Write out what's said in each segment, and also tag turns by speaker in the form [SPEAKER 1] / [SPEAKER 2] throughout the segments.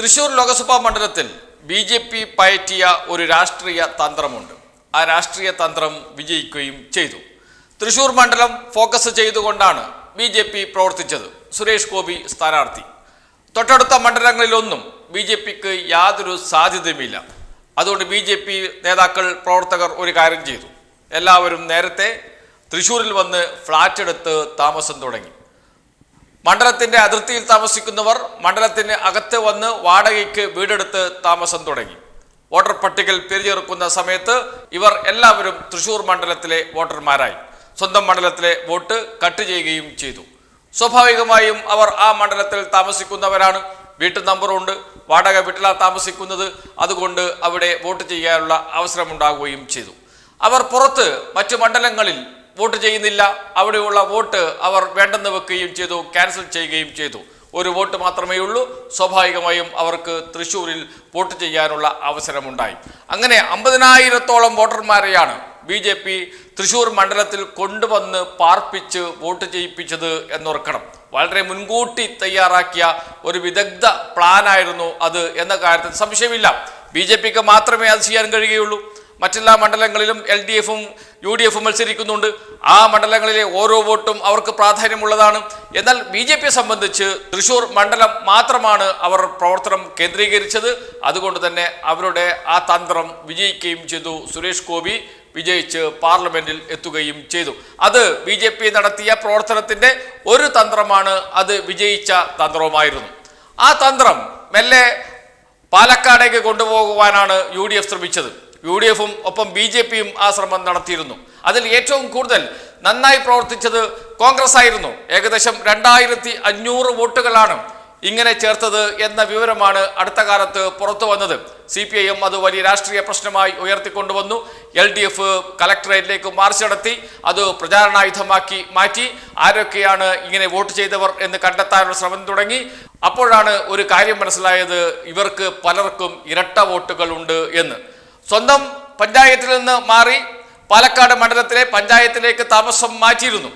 [SPEAKER 1] തൃശൂർ ലോക്സഭാ മണ്ഡലത്തിൽ B J P പയറ്റിയ ഒരു രാഷ്ട്രീയ തന്ത്രമുണ്ട്. ആ രാഷ്ട്രീയ തന്ത്രം വിജയിക്കുകയും ചെയ്തു. തൃശൂർ മണ്ഡലം ഫോക്കസ് ചെയ്തുകൊണ്ടാണ് ബി ജെ പി പ്രവർത്തിച്ചത്. സുരേഷ് ഗോപി സ്ഥാനാർത്ഥി. തൊട്ടടുത്ത മണ്ഡലങ്ങളിലൊന്നും ബി ജെ പിക്ക് യാതൊരു സാധ്യതയുമില്ല. അതുകൊണ്ട് ബി ജെ പി നേതാക്കൾ പ്രവർത്തകർ ഒരു കാര്യം ചെയ്തു. എല്ലാവരും നേരത്തെ തൃശൂരിൽ വന്ന് ഫ്ലാറ്റ് എടുത്ത് താമസം തുടങ്ങി. മണ്ഡലത്തിന്റെ അതിർത്തിയിൽ താമസിക്കുന്നവർ മണ്ഡലത്തിന് അകത്ത് വന്ന് വാടകയ്ക്ക് വീടെടുത്ത് താമസം തുടങ്ങി. വോട്ടർ പട്ടികയിൽ പേര് ചേർക്കുന്ന സമയത്ത് ഇവർ എല്ലാവരും തൃശൂർ മണ്ഡലത്തിലെ വോട്ടർമാരായി. സ്വന്തം മണ്ഡലത്തിലെ വോട്ട് കട്ട് ചെയ്യുകയും ചെയ്തു. സ്വാഭാവികമായും അവർ ആ മണ്ഡലത്തിൽ താമസിക്കുന്നവരാണ്. വീട്ടു നമ്പറുണ്ട്. വാടക വീട്ടിലാണ് താമസിക്കുന്നത്. അതുകൊണ്ട് അവിടെ വോട്ട് ചെയ്യാനുള്ള അവസരമുണ്ടാകുകയും ചെയ്തു. അവർ പുറത്ത് മറ്റു മണ്ഡലങ്ങളിൽ വോട്ട് ചെയ്യുന്നില്ല. അവിടെയുള്ള വോട്ട് അവർ വേണ്ടെന്ന് വെക്കുകയും ചെയ്തു ക്യാൻസൽ ചെയ്യുകയും ചെയ്തു. ഒരു വോട്ട് മാത്രമേ ഉള്ളൂ. സ്വാഭാവികമായും അവർക്ക് തൃശ്ശൂരിൽ വോട്ട് ചെയ്യാനുള്ള അവസരമുണ്ടായി. അങ്ങനെ അമ്പതിനായിരത്തോളം വോട്ടർമാരെയാണ് ബി ജെ പി തൃശ്ശൂർ മണ്ഡലത്തിൽ കൊണ്ടുവന്ന് പാർപ്പിച്ച് വോട്ട് ചെയ്യിപ്പിച്ചത് എന്നോർക്കണം. വളരെ മുൻകൂട്ടി തയ്യാറാക്കിയ ഒരു വിദഗ്ധ പ്ലാനായിരുന്നു അത് എന്ന കാര്യത്തിൽ സംശയമില്ല. ബി ജെ പിക്ക് മാത്രമേ അത് ചെയ്യാൻ കഴിയുകയുള്ളൂ. മറ്റെല്ലാ മണ്ഡലങ്ങളിലും എൽ ഡി എഫും യു ഡി എഫും മത്സരിക്കുന്നുണ്ട്. ആ മണ്ഡലങ്ങളിലെ ഓരോ വോട്ടും അവർക്ക് പ്രാധാന്യമുള്ളതാണ്. എന്നാൽ ബി ജെ പിയെ സംബന്ധിച്ച് തൃശൂർ മണ്ഡലം മാത്രമാണ് അവർ പ്രവർത്തനം കേന്ദ്രീകരിച്ചത്. അതുകൊണ്ട് തന്നെ അവരുടെ ആ തന്ത്രം വിജയിക്കുകയും ചെയ്തു. സുരേഷ് ഗോപി വിജയിച്ച് പാർലമെന്റിൽ എത്തുകയും ചെയ്തു. അത് ബി ജെ പി നടത്തിയ പ്രവർത്തനത്തിന്റെ ഒരു തന്ത്രമാണ്. അത് വിജയിച്ച തന്ത്രവുമായിരുന്നു. ആ തന്ത്രം മെല്ലെ പാലക്കാടേക്ക് കൊണ്ടുപോകുവാനാണ് യു ഡി എഫ് ശ്രമിച്ചത്. യു ഡി എഫും ഒപ്പം ബി ജെ പിയും ആ ശ്രമം നടത്തിയിരുന്നു. അതിൽ ഏറ്റവും കൂടുതൽ നന്നായി പ്രവർത്തിച്ചത് കോൺഗ്രസ് ആയിരുന്നു. ഏകദേശം രണ്ടായിരത്തി അഞ്ഞൂറ് വോട്ടുകളാണ് ഇങ്ങനെ ചേർത്തത് എന്ന വിവരമാണ് അടുത്ത കാലത്ത് പുറത്തു വന്നത്. സി പി ഐ എം അത് വലിയ രാഷ്ട്രീയ പ്രശ്നമായി ഉയർത്തിക്കൊണ്ടുവന്നു. എൽ ഡി എഫ് കലക്ടറേറ്റിലേക്ക് മാർച്ച് നടത്തി. അത് പ്രചാരണായുധമാക്കി മാറ്റി. ആരൊക്കെയാണ് ഇങ്ങനെ വോട്ട് ചെയ്തവർ എന്ന് കണ്ടെത്താനുള്ള ശ്രമം തുടങ്ങി. അപ്പോഴാണ് ഒരു കാര്യം മനസ്സിലായത് ഇവർക്ക് പലർക്കും ഇരട്ട വോട്ടുകൾ ഉണ്ട് എന്ന്. സ്വന്തം പഞ്ചായത്തിൽ നിന്ന് മാറി പാലക്കാട് മണ്ഡലത്തിലെ പഞ്ചായത്തിലേക്ക് താമസം മാറ്റിയിരുന്നു.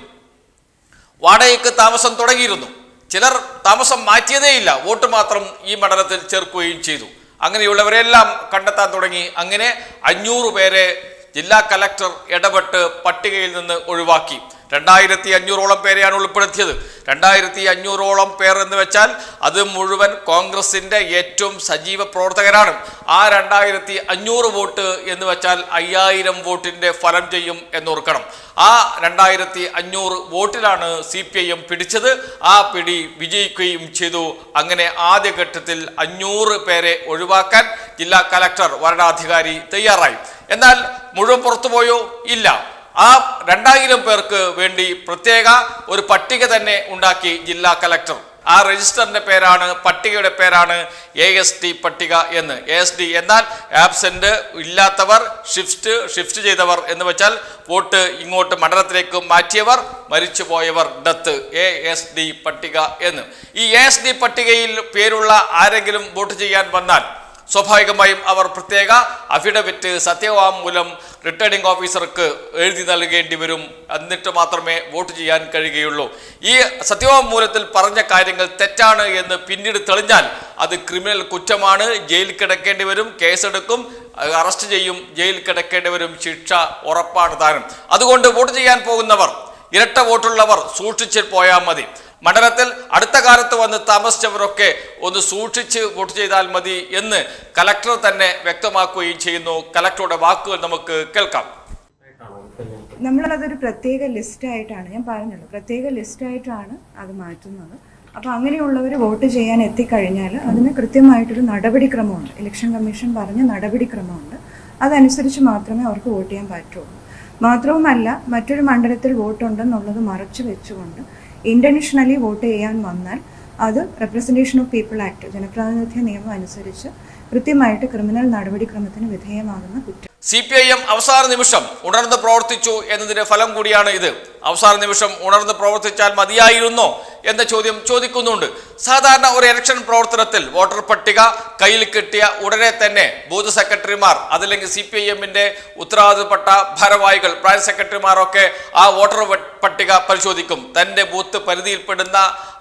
[SPEAKER 1] വാടകയ്ക്ക് താമസം തുടങ്ങിയിരുന്നു. ചിലർ താമസം മാറ്റിയതേയില്ല. വോട്ട് മാത്രം ഈ മണ്ഡലത്തിൽ ചേർക്കുകയും ചെയ്തു. അങ്ങനെയുള്ളവരെല്ലാം കണ്ടെത്താൻ തുടങ്ങി. അങ്ങനെ അഞ്ഞൂറ് പേരെ ജില്ലാ കലക്ടർ ഇടപെട്ട് പട്ടികയിൽ നിന്ന് ഒഴിവാക്കി. രണ്ടായിരത്തി അഞ്ഞൂറോളം പേരെയാണ് ഉൾപ്പെടുത്തിയത്. രണ്ടായിരത്തി അഞ്ഞൂറോളം പേർ എന്ന് വെച്ചാൽ അത് മുഴുവൻ കോൺഗ്രസിന്റെ ഏറ്റവും സജീവ പ്രവർത്തകരാണ്. ആ രണ്ടായിരത്തി അഞ്ഞൂറ് വോട്ട് എന്ന് വെച്ചാൽ അയ്യായിരം വോട്ടിന്റെ ഫലം ചെയ്യും എന്നോർക്കണം. ആ രണ്ടായിരത്തി അഞ്ഞൂറ് വോട്ടിലാണ് സി പി ഐ എം പിടിച്ചത്. ആ പിടി വിജയിക്കുകയും ചെയ്തു. അങ്ങനെ ആദ്യഘട്ടത്തിൽ അഞ്ഞൂറ് പേരെ ഒഴിവാക്കാൻ ജില്ലാ കലക്ടർ വരണാധികാരി തയ്യാറായി. എന്നാൽ മുഴുവൻ പുറത്തുപോയോ ഇല്ല. ആ രണ്ടായിരം പേർക്ക് വേണ്ടി പ്രത്യേക ഒരു പട്ടിക തന്നെ ഉണ്ടാക്കി ജില്ലാ കലക്ടർ. ആ രജിസ്റ്ററിന്റെ പേരാണ് പട്ടികയുടെ പേരാണ് എ എസ് ടി പട്ടിക എന്ന്. എ എസ് ഡി എന്നാൽ ആബ്സെന്റ് ഇല്ലാത്തവർ ഷിഫ്റ്റ് ഷിഫ്റ്റ് ചെയ്തവർ എന്ന് വെച്ചാൽ വോട്ട് ഇങ്ങോട്ട് മണ്ഡലത്തിലേക്ക് മാറ്റിയവർ മരിച്ചുപോയവർ ഡെത്ത്. എ എസ് ഡി പട്ടിക എന്ന്. ഈ എ എസ് ഡി പട്ടികയിൽ പേരുള്ള ആരെങ്കിലും വോട്ട് ചെയ്യാൻ വന്നാൽ സ്വാഭാവികമായും അവർ പ്രത്യേക അഫിഡവിറ്റ് സത്യവാങ്മൂലം റിട്ടേണിംഗ് ഓഫീസർക്ക് എഴുതി നൽകേണ്ടി വരും. എന്നിട്ട് മാത്രമേ വോട്ട് ചെയ്യാൻ കഴിയുകയുള്ളൂ. ഈ സത്യവാങ്മൂലത്തിൽ പറഞ്ഞ കാര്യങ്ങൾ തെറ്റാണ് എന്ന് പിന്നീട് തെളിഞ്ഞാൽ അത് ക്രിമിനൽ കുറ്റമാണ്. ജയിലിൽ കിടക്കേണ്ടി വരും കേസെടുക്കും അറസ്റ്റ് ചെയ്യും ജയിലിൽ കിടക്കേണ്ടി വരും. ശിക്ഷ ഉറപ്പാണ് താനും. അതുകൊണ്ട് വോട്ട് ചെയ്യാൻ പോകുന്നവർ ഇരട്ട വോട്ടുള്ളവർ സൂക്ഷിച്ച് പോയാൽ മതി. മണ്ഡലത്തിൽ അടുത്ത കാലത്ത് വന്ന് താമസിച്ചവരൊക്കെ ഒന്ന് സൂക്ഷിച്ച് വോട്ട് ചെയ്താൽ മതി എന്ന് കലക്ടർ തന്നെ വ്യക്തമാക്കുകയും ചെയ്യുന്നു. കലക്ടറുടെ വാക്കുകൾ നമുക്ക് കേൾക്കാം.
[SPEAKER 2] നമ്മളതൊരു പ്രത്യേക ലിസ്റ്റ് ആയിട്ടാണ് ഞാൻ പറഞ്ഞല്ലോ പ്രത്യേക ലിസ്റ്റ് ആയിട്ടാണ് അത് മാറ്റുന്നത്. അപ്പോൾ അങ്ങനെയുള്ളവർ വോട്ട് ചെയ്യാൻ എത്തിക്കഴിഞ്ഞാൽ അതിന് കൃത്യമായിട്ടൊരു നടപടിക്രമമുണ്ട്. ഇലക്ഷൻ കമ്മീഷൻ പറഞ്ഞ നടപടിക്രമമുണ്ട്. അതനുസരിച്ച് മാത്രമേ അവർക്ക് വോട്ട് ചെയ്യാൻ പറ്റുള്ളൂ. മാത്രവുമല്ല മറ്റൊരു മണ്ഡലത്തിൽ വോട്ടുണ്ടെന്നുള്ളത് മറച്ചു വെച്ചുകൊണ്ട് ഇന്റർനാഷണലി വോട്ട് ചെയ്യാൻ വന്നാൽ അത് റെപ്രസെന്റേഷൻ ഓഫ് പീപ്പിൾ ആക്ട് ജനപ്രാതിനിധ്യ നിയമം അനുസരിച്ച് കൃത്യമായിട്ട് ക്രിമിനൽ നടപടിക്രമത്തിന് വിധേയമാകുന്ന കുറ്റം.
[SPEAKER 1] സി പി ഐ എം അവസാന നിമിഷം ഉണർന്ന് പ്രവർത്തിച്ചു എന്നതിന്റെ ഫലം കൂടിയാണ് ഇത്. അവസാന നിമിഷം ഉണർന്ന് പ്രവർത്തിച്ചാൽ മതിയായിരുന്നോ എന്ന ചോദ്യം ചോദിക്കുന്നുണ്ട്. സാധാരണ ഒരു ഇലക്ഷൻ പ്രവർത്തനത്തിൽ വോട്ടർ പട്ടിക കയ്യിൽ കിട്ടിയ ഉടനെ തന്നെ ബൂത്ത് സെക്രട്ടറിമാർ അതല്ലെങ്കിൽ സി പി ഐ എമ്മിന്റെ ഉത്തരവാദിത്തപ്പെട്ട ഭാരവാഹികൾ ബ്രാഞ്ച് സെക്രട്ടറിമാരൊക്കെ ആ വോട്ടർ പട്ടിക പരിശോധിക്കും. തന്റെ ബൂത്ത് പരിധിയിൽപ്പെടുന്ന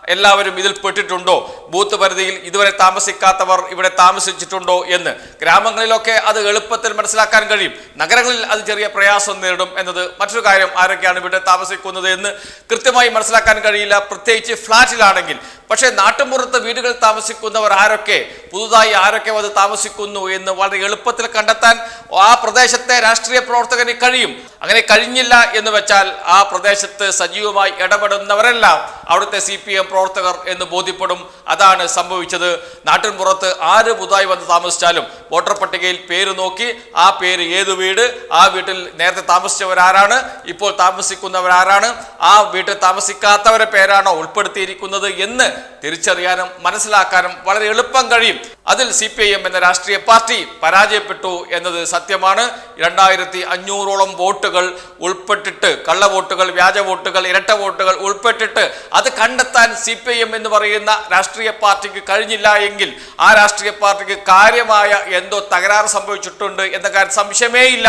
[SPEAKER 1] എല്ലാവരും ഇതിൽ പെട്ടിട്ടുണ്ടോ? ബൂത്ത് പരിധിയിൽ ഇതുവരെ താമസിക്കാത്തവർ ഇവിടെ താമസിച്ചിട്ടുണ്ടോ എന്ന് ഗ്രാമങ്ങളിലൊക്കെ അത് എളുപ്പത്തിൽ മനസ്സിലാക്കാൻ കഴിയും. നഗരങ്ങളിൽ അത് ചെറിയ പ്രയാസം നേരിടും എന്നത് മറ്റൊരു കാര്യം ആരൊക്കെയാണ് ഇവിടെ താമസിക്കുന്നത് എന്ന് കൃത്യമായി മനസ്സിലാക്കാൻ കഴിയില്ല. പ്രത്യേകിച്ച് ഫ്ളാറ്റിലാണെങ്കിൽ. പക്ഷേ നാട്ടുമ്പുറത്ത് വീടുകളിൽ താമസിക്കുന്നവർ ആരൊക്കെ പുതുതായി ആരൊക്കെ അത് താമസിക്കുന്നു എന്ന് വളരെ എളുപ്പത്തിൽ കണ്ടെത്താൻ ആ പ്രദേശത്തെ രാഷ്ട്രീയ പ്രവർത്തകന് കഴിയും. അങ്ങനെ കഴിഞ്ഞില്ല എന്ന് വെച്ചാൽ ആ പ്രദേശത്ത് സജീവമായി ഇടപെടുന്നവരെല്ലാം അവിടുത്തെ സി പി എം പ്രവർത്തകർ എന്ന് ബോധ്യപ്പെടും. അതാണ് സംഭവിച്ചത്. നാട്ടിൻ പുറത്ത് ആര് പുതുതായി വന്ന് താമസിച്ചാലും വോട്ടർ പട്ടികയിൽ പേര് നോക്കി ആ പേര് ഏത് വീട് ആ വീട്ടിൽ നേരത്തെ താമസിച്ചവരാരാണ് ഇപ്പോൾ താമസിക്കുന്നവരാരാണ് ആ വീട്ടിൽ താമസിക്കാത്തവരെ പേരാണോ ഉൾപ്പെടുത്തിയിരിക്കുന്നത് എന്ന് തിരിച്ചറിയാനും മനസ്സിലാക്കാനും വളരെ എളുപ്പം കഴിയും. അതിൽ സി എന്ന രാഷ്ട്രീയ പാർട്ടി പരാജയപ്പെട്ടു എന്നത് സത്യമാണ്. രണ്ടായിരത്തി അഞ്ഞൂറോളം വോട്ടുകൾ ഉൾപ്പെട്ടിട്ട് കള്ള വോട്ടുകൾ വ്യാജ വോട്ടുകൾ ഇരട്ട വോട്ടുകൾ ഉൾപ്പെട്ടിട്ട് അത് കണ്ടെത്താൻ സി പി എം എന്ന് പറയുന്ന രാഷ്ട്രീയ പാർട്ടിക്ക് കഴിഞ്ഞില്ല എങ്കിൽ ആ രാഷ്ട്രീയ പാർട്ടിക്ക് കാര്യമായ എന്തോ തകരാറ് സംഭവിച്ചിട്ടുണ്ട് എന്ന കാര്യം സംശയമേ ഇല്ല.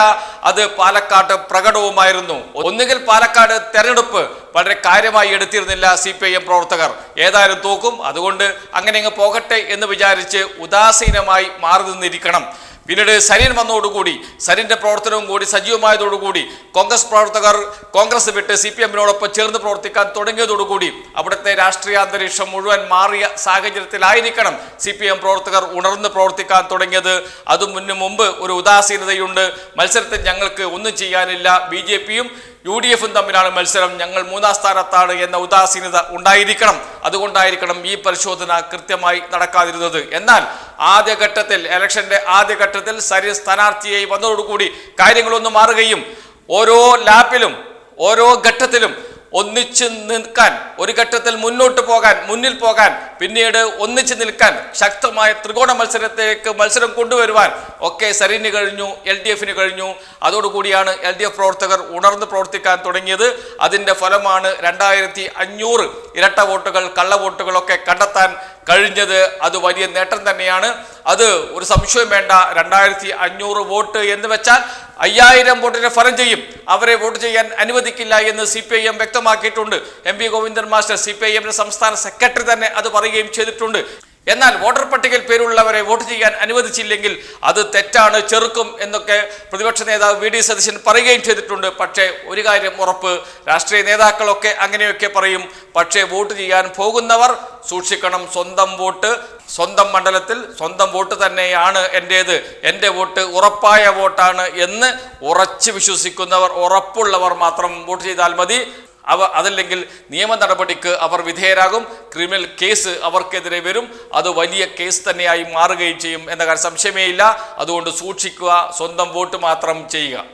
[SPEAKER 1] അത് പാലക്കാട് പ്രകടവുമായിരുന്നു. ഒന്നുകിൽ പാലക്കാട് തെരഞ്ഞെടുപ്പ് വളരെ കാര്യമായി എടുത്തിരുന്നില്ല സി പി ഐ എം പ്രവർത്തകർ. ഏതായാലും തോക്കും. അതുകൊണ്ട് അങ്ങനെ അങ്ങ് പോകട്ടെ എന്ന് വിചാരിച്ച് ഉദാസീനമായി മാറി നിന്നിരിക്കണം പിന്നീട് സരിൻ വന്നതോടുകൂടി സരിന്റെ പ്രവർത്തനവും കൂടി സജീവമായതോടുകൂടി കോൺഗ്രസ് പ്രവർത്തകർ കോൺഗ്രസ് വിട്ട് സി പി എമ്മിനോടൊപ്പം ചേർന്ന് പ്രവർത്തിക്കാൻ തുടങ്ങിയതോടുകൂടി അവിടുത്തെ രാഷ്ട്രീയ അന്തരീക്ഷം മുഴുവൻ മാറിയ സാഹചര്യത്തിലായിരിക്കണം സി പി എം പ്രവർത്തകർ ഉണർന്ന് പ്രവർത്തിക്കാൻ തുടങ്ങിയത്. അത് മുന്നു മുമ്പ് ഒരു ഉദാസീനതയുണ്ട്. മത്സരത്തിൽ ഞങ്ങൾക്ക് ഒന്നും ചെയ്യാനില്ല. ബി ജെ പിയും യു ഡി എഫും തമ്മിലാണ് മത്സരം. ഞങ്ങൾ മൂന്നാം സ്ഥാനത്താണ് എന്ന ഉദാസീനത ഉണ്ടായിരിക്കണം. അതുകൊണ്ടായിരിക്കണം ഈ പരിശോധന കൃത്യമായി നടക്കാതിരുന്നത്. എന്നാൽ ആദ്യഘട്ടത്തിൽ ഇലക്ഷന്റെ ആദ്യഘട്ടത്തിൽ സരി സ്ഥാനാർത്ഥിയായി വന്നതോടുകൂടി കാര്യങ്ങളൊന്നും മാറുകയും ഓരോ ലാപ്പിലും ഓരോ ഘട്ടത്തിലും ഒന്നിച്ച് നിൽക്കാൻ ഒരു ഘട്ടത്തിൽ മുന്നോട്ട് പോകാൻ മുന്നിൽ പോകാൻ പിന്നീട് ഒന്നിച്ച് നിൽക്കാൻ ശക്തമായ ത്രികോണ മത്സരത്തിലേക്ക് മത്സരം കൊണ്ടുവരുവാൻ ഒക്കെ സരിന് കഴിഞ്ഞു എൽ ഡി എഫിന് കഴിഞ്ഞു. അതോടുകൂടിയാണ് എൽ ഡി എഫ് പ്രവർത്തകർ ഉണർന്ന് പ്രവർത്തിക്കാൻ തുടങ്ങിയത്. അതിന്റെ ഫലമാണ് രണ്ടായിരത്തി അഞ്ഞൂറ് ഇരട്ട വോട്ടുകൾ കള്ള വോട്ടുകളൊക്കെ കണ്ടെത്താൻ കഴിഞ്ഞത്. അത് വലിയ നേട്ടം തന്നെയാണ്. അത് ഒരു സംശയം വേണ്ട രണ്ടായിരത്തി അഞ്ഞൂറ് വോട്ട് എന്ന് വെച്ചാൽ അയ്യായിരം വോട്ടിന് ഫലം ചെയ്യും. അവരെ വോട്ട് ചെയ്യാൻ അനുവദിക്കില്ല എന്ന് സി പി ഐ എം വ്യക്തമാക്കിയിട്ടുണ്ട്. M P Govindan master C P I എമ്മിന്റെ സംസ്ഥാന സെക്രട്ടറി തന്നെ അത് പറയുകയും ചെയ്തിട്ടുണ്ട്. എന്നാൽ വോട്ടർ പട്ടികയിൽ പേരുള്ളവരെ വോട്ട് ചെയ്യാൻ അനുവദിച്ചില്ലെങ്കിൽ അത് തെറ്റാണ് ചെറുക്കും എന്നൊക്കെ പ്രതിപക്ഷ നേതാവ് വി ഡി സതീശൻ പറയുകയും ചെയ്തിട്ടുണ്ട്. പക്ഷേ ഒരു കാര്യം ഉറപ്പ് രാഷ്ട്രീയ നേതാക്കളൊക്കെ അങ്ങനെയൊക്കെ പറയും. പക്ഷേ വോട്ട് ചെയ്യാൻ പോകുന്നവർ സൂക്ഷിക്കണം സ്വന്തം വോട്ട് സ്വന്തം മണ്ഡലത്തിൽ സ്വന്തം വോട്ട് തന്നെയാണ് എന്റേത് എന്റെ വോട്ട് ഉറപ്പായ വോട്ടാണ് എന്ന് ഉറച്ച് വിശ്വസിക്കുന്നവർ ഉറപ്പുള്ളവർ മാത്രം വോട്ട് ചെയ്താൽ മതി. അവ അതല്ലെങ്കിൽ നിയമ നടപടിക്ക് അവർ വിധേയരാകും. ക്രിമിനൽ കേസ് അവർക്കെതിരെ വരും. അത് വലിയ കേസ് തന്നെയായി മാറുകയും ചെയ്യും എന്ന കാര്യം സംശയമേയില്ല അതുകൊണ്ട് സൂക്ഷിക്കുക സ്വന്തം വോട്ട് മാത്രം ചെയ്യുക.